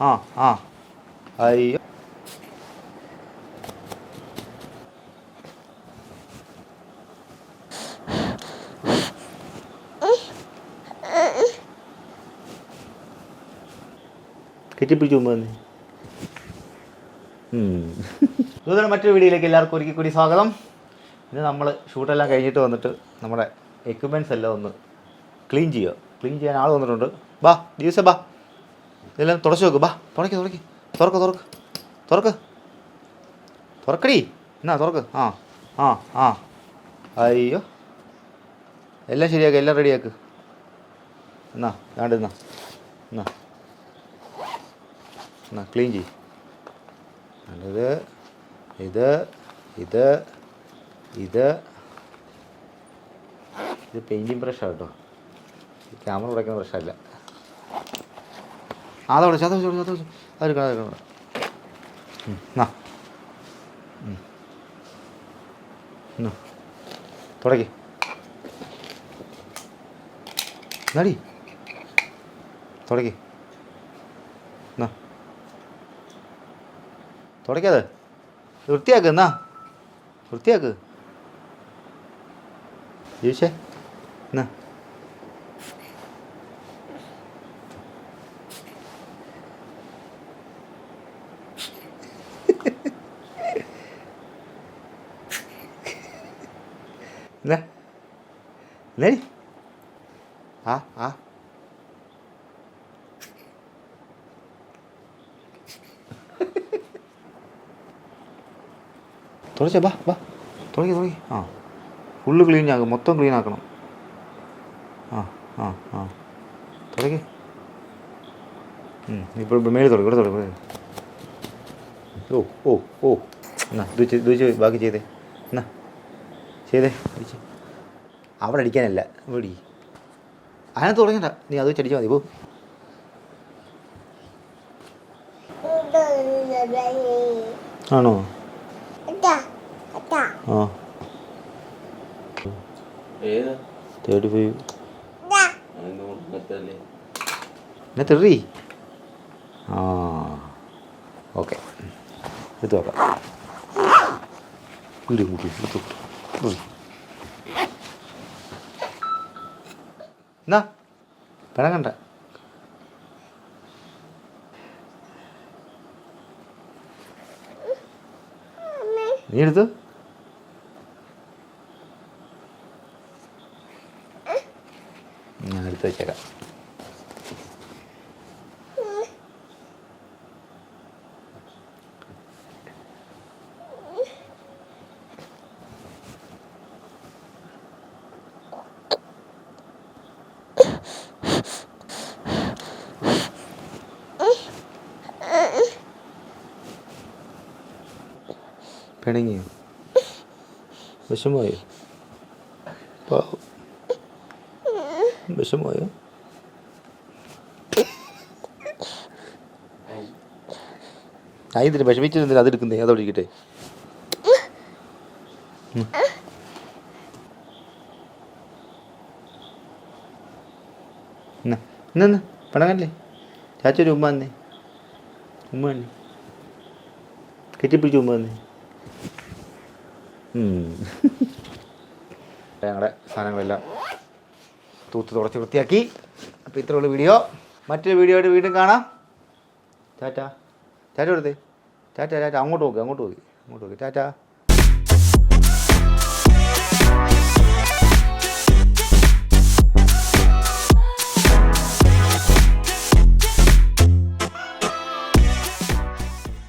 ആ ആ. അയ്യോ. കെട്ടിപ്പിടിച്ച് മറ്റൊരു വീഡിയോയിലേക്ക് എല്ലാവർക്കും ഒരിക്കൽ കൂടി സ്വാഗതം. ഇന്ന് നമ്മൾ ഷൂട്ടെല്ലാം കഴിഞ്ഞിട്ട് വന്നിട്ട് നമ്മുടെ എക്യുപ്മെന്റ്സ് എല്ലാം ഒന്ന് ക്ലീൻ ചെയ്യുക. ക്ലീൻ ചെയ്യാൻ ആൾ വന്നിട്ടുണ്ട്. ബാ ദിവസം ബാ. ഇതെല്ലാം തുടച്ചു വെക്ക്. ബാ തുടക്കി തുടക്കി തുറക്ക് തുറക്ക്. തുറക്ക്. തുറക്കടി. എന്നാ തുറക്ക്. ആ ആ ആ. അയ്യോ. എല്ലാം ശരിയാക്ക് എല്ലാം റെഡിയാക്ക്. എന്നാ വേണ്ട എന്നാ എന്നാ. എന്നാ ക്ലീൻ ചെയ് നല്ലത് ഇത് ഇത് ഇത് ഇത്. പെയിന്റിങ് ബ്രഷാണ് കേട്ടോ. ക്യാമറ ഉടയ്ക്കുന്ന ബ്രഷല്ല അതവിടെ ചത വെച്ചോ ചത വെച്ചോ അതെടുക്കണം അതെടുക്കണം എന്നാ ഉം. എന്നാ തുടക്കി. നടി. തുടക്കി. എന്നാ തുടക്കാതെ. വൃത്തിയാക്ക് എന്നാ വൃത്തിയാക്ക്. ജീവിച്ചേ. എന്നാ എന്നാ എന്നാടി ആ ആ തുടച്ചേ ബാ ബാ തുടങ്ങി തുടങ്ങി ആ ഫുള്ള് ക്ലീൻ ആക്കും മൊത്തം ക്ലീൻ ആക്കണം ആ ആ ആ തുടങ്ങി ഇപ്പോൾ മേളിൽ തുടങ്ങി ഇവിടെ തുടങ്ങി ഓ ഓ ഓ എന്നാ ഇത് ഇത് ബാക്കി ചെയ്തേ എന്നാ ചെയ്തേ അടിച്ച്. അവിടെ അടിക്കാനല്ല. ഇവിടെ. അതിനകത്ത് തുടങ്ങണ്ട. നീ അത് വെച്ച് അടിച്ചാൽ മതി പോ. ആണോ? ആ. Third five. എന്നെ തെറി? ആ. ഓക്കെ. എടുത്തു നോക്കാം. ഇടി കൂട്ടി എടുത്തു. എന്നാ പിണങ്ങണ്ട നീ എടുത്തു ഞാൻ എടുത്ത് വെച്ചേക്കാം പിണങ്ങിയോ? വിഷമമായോ? പാവം. വിഷമമായോ? ആ വിഷമിച്ചിരുന്നില്ല അതെടുക്കുന്നേ അതോടിക്കട്ടെ എന്നാ എന്നാ പണങ്ങല്ലേ? ചാച്ചൊരു ഉമ്മ തന്നെ ഉമ്മ തന്നെ കെട്ടിപ്പിടിച്ച് ഉമ്മ തന്നെ ഞങ്ങളുടെ സാധനങ്ങളെല്ലാം തൂത്ത് തുടച്ച് വൃത്തിയാക്കി. അപ്പോൾ ഇത്രയുള്ള വീഡിയോ. മറ്റൊരു വീഡിയോ ആയിട്ട് വീണ്ടും കാണാം. ടാറ്റ. ടാറ്റ കൊടുത്തേ. ടാറ്റ ടാറ്റ. അങ്ങോട്ട് നോക്കി അങ്ങോട്ട് പോയി അങ്ങോട്ട് നോക്കി. ടാറ്റ.